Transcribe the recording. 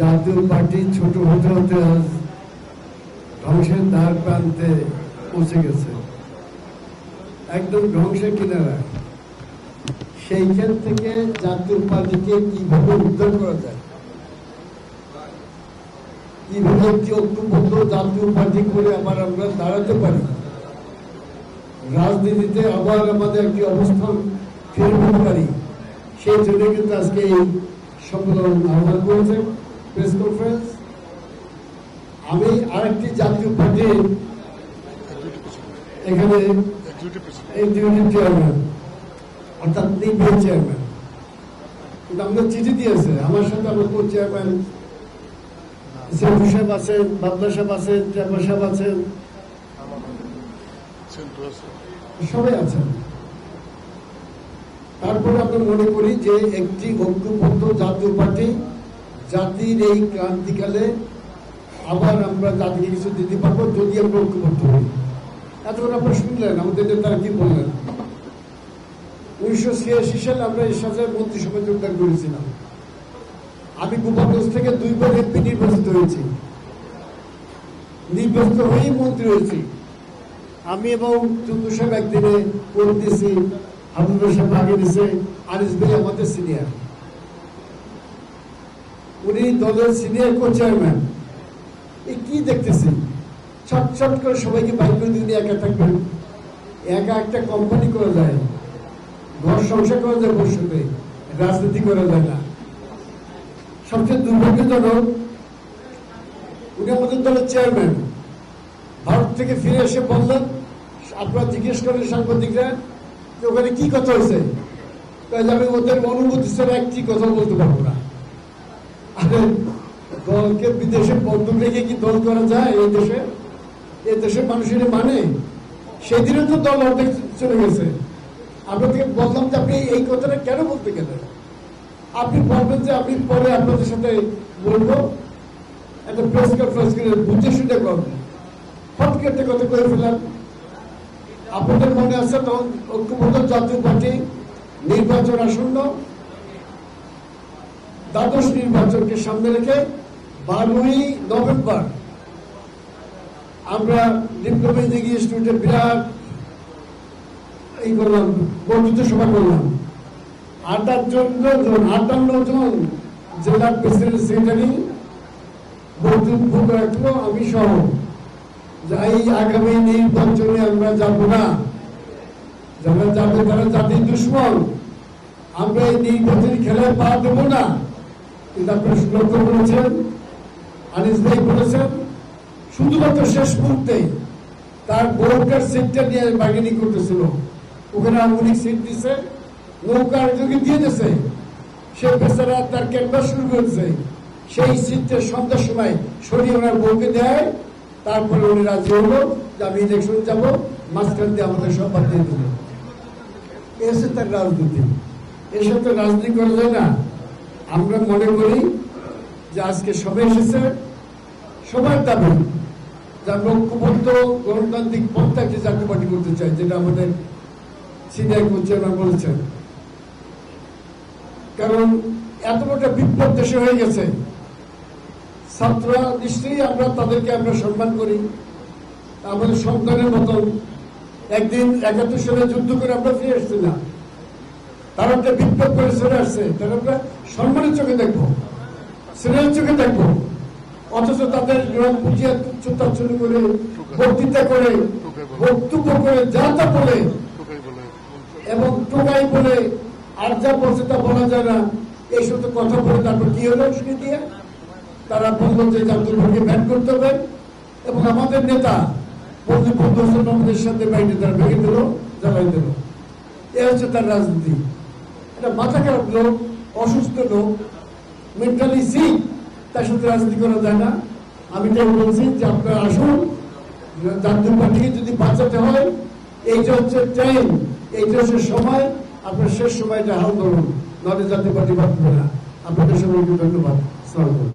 জাতীয় পার্টি ছোট হতে হতে আজ ধ্বংসের দ্বার প্রান্তে পৌঁছে গেছে। একদম ধ্বংসের কিনারায়। সেইখান থেকে জাতীয় পার্টিকে কীভাবে উদ্ধার করা যায়? কীভাবে একটি ঐক্যবদ্ধ জাতীয় পার্টি করে আবার আমরা দাঁড়াতে পারি? রাজনীতিতে আবার আমাদের একটি অবস্থান ফিরে পারি। সেই জন্য কিন্তু আজকে এই সম্মেলন আহ্বান করেছে প্রেস কনফারেন্স আমি আরেকটি জাতীয় পার্টির এখানে অর্থাৎ নির্বাহী চেয়ারম্যান কিন্তু আমাদের চিঠি দিয়েছে, আমার সাথে আমার কো চেয়ারম্যান সেফু সাহেব আছেন, বাবলা সাহেব আছেন চেয়ারম্যান সাহেব আছেন। সবাই আছেন। তারপরে আমরা মনে করি যে একটি ঐক্যবদ্ধ জাতীয় পার্টি, জাতির এই ক্রান্তিকালে আবার আমরা জাতিকে কিছু দিতে পারব যদি আমরা ঐক্যবদ্ধ হই। এতক্ষণ আপনারা শুনলেন, আমাদের নেতারা কি বললেন? উনিশশো ছিয়াশি সালে আমরা এর সাথে মন্ত্রিসভা যোগদান করেছিলাম। আমি গোপালগঞ্জ থেকে দুইবার এমপি নির্বাচিত হয়েছি। নির্বাচিত হয়েই মন্ত্রী হয়েছি। আমি এবং চন্দ্র সাহেব একদিনে করে সাহেব আগে দিয়েছে আনিস ভাই আমাদের সিনিয়র উনি দলের সিনিয়র কো চেয়ারম্যান এই কি দেখতেছি? ছট ছট করে সবাইকে বাইক করে দিয়ে একা থাকবেন। একা একটা কোম্পানি যায়। ঘর সংসার করা যায় ভবিষ্যতে। রাজনীতি করা যায় না। সবচেয়ে দুর্ভাগ্যজনক, উনি আমাদের দলের চেয়ারম্যান ভারত থেকে ফিরে এসে বললেন, আপনারা জিজ্ঞেস করেন সাংবাদিকরা যে ওখানে কি কথা হয়েছে? তাই আমি ওদের অনুভূতি ছাড়া একটি কথা বলতে পারব না। আরে, দলকে বিদেশে বন্ধক রেখে কি দল করা যায় এই দেশে? এই দেশের মানুষের মানে। সেদিনও তো দল অর্ধেক চলে গেছে। আপনাদেরকে বললাম যে আপনি এই কথাটা কেন বলতে গেলেন? আপনি বলবেন যে আমি পরে আপনাদের সাথে বলব। একটা প্রেস কনফারেন্স করে বুঝে শুনে করবেন ফটকে একটা কথা করে ফেললাম। আপনাদের মনে আছে তখন ঐক্যবদ্ধ জাতীয় পার্টি নির্বাচন আসন্ন? দ্বাদশ নির্বাচনকে সামনে রেখে বারোই নভেম্বর আমরা ডিপ্লোমা ইঞ্জিনিয়ারিং ইনস্টিটিউটে বিরাট এই করলাম বন্ধুত্ব সভা করলাম। আটান্ন জন আটান্ন জন জেলা প্রেসিডেন্ট সেক্রেটারি বক্তব্য রাখল, আমি সহ। যাই আগামী নির্বাচনে আমরা যাব না। যারা যাবে তারা জাতির দুশ্মন। আমরা এই নির্বাচনী খেলায় পা দেব না। আপনারা লক্ষ্য করেছেন, আনিস ভাই বলেছেন, শুধুমাত্র শেষ মুহূর্তে তার বোর্ডার সিটটা নিয়ে বার্গেনিং করতেছিল। ওখানে আঙুলিক সিট দিছে নৌকার যোগে দিয়ে দিয়েছে সে বেচারা তার ক্যানভাস শুরু করেছে। সেই সিটটা সন্ধ্যার সময় সরিয়ে ওনার বউকে দেয় তারপরে উনি রাজি হলো যে আমি ইলেকশন যাব, মাঝখান দিয়ে আমাদের সব বাদ দিয়ে দিল। এসে তার রাজনীতি। এসব তো রাজনীতি করা যায় না। আমরা মনে করি যে আজকে সবাই এসেছে। সবার দাবি যে আমরা ঐক্যবদ্ধ গণতান্ত্রিক পন্থা একটি জাতীয় পার্টি করতে চাই, যেটা আমাদের সিনিয়র চেয়ারম্যান বলেছেন। কারণ এত বড় বিপ্লব দেশে হয়ে গেছে। ছাত্ররা নিশ্চয়ই আমরা তাদেরকে আমরা সম্মান করি। আমাদের সন্তানের মতন একদিন একাত্তর সালে যুদ্ধ করে আমরা ফিরে আসছি না তারা একটা বিপ্লব করে চলে আসছে। তারা আমরা সম্মানের চোখে দেখব, স্নেহের চোখে দেখব। অথচ তাদের পুজিয়া তুচ্ছতা শুরু করে, বক্তৃতা করে, বক্তব্য করে, যা তা বলে এবং টোকাই বলে, আর যা বলছে তা বলা যায় না। এই সমস্ত কথা বলে তারপর কি হলো? শুনে দিয়ে তারা বলল যে ভোটকে ব্যান করতে হবে এবং আমাদের নেতা আমাদের সাথে বাইরে তারা ভেঙে দিল, জ্বালাই দিল। এ হচ্ছে তার রাজনীতি। এটা মাথা খারাপ লোক, অসুস্থ লোক মেন্টালি তার সাথে রাজনীতি করা যায় না। আমি বলছি যে আপনারা আসুন, জাতীয় পার্টিকে যদি বাঁচাতে হয়, এইটা হচ্ছে টাইম এইটা হচ্ছে সময়। আপনার শেষ সময়টা হাল ধরুন, নাহলে জাতীয় পার্টি বাঁচবে না। আপনাদের সবাইকে ধন্যবাদ।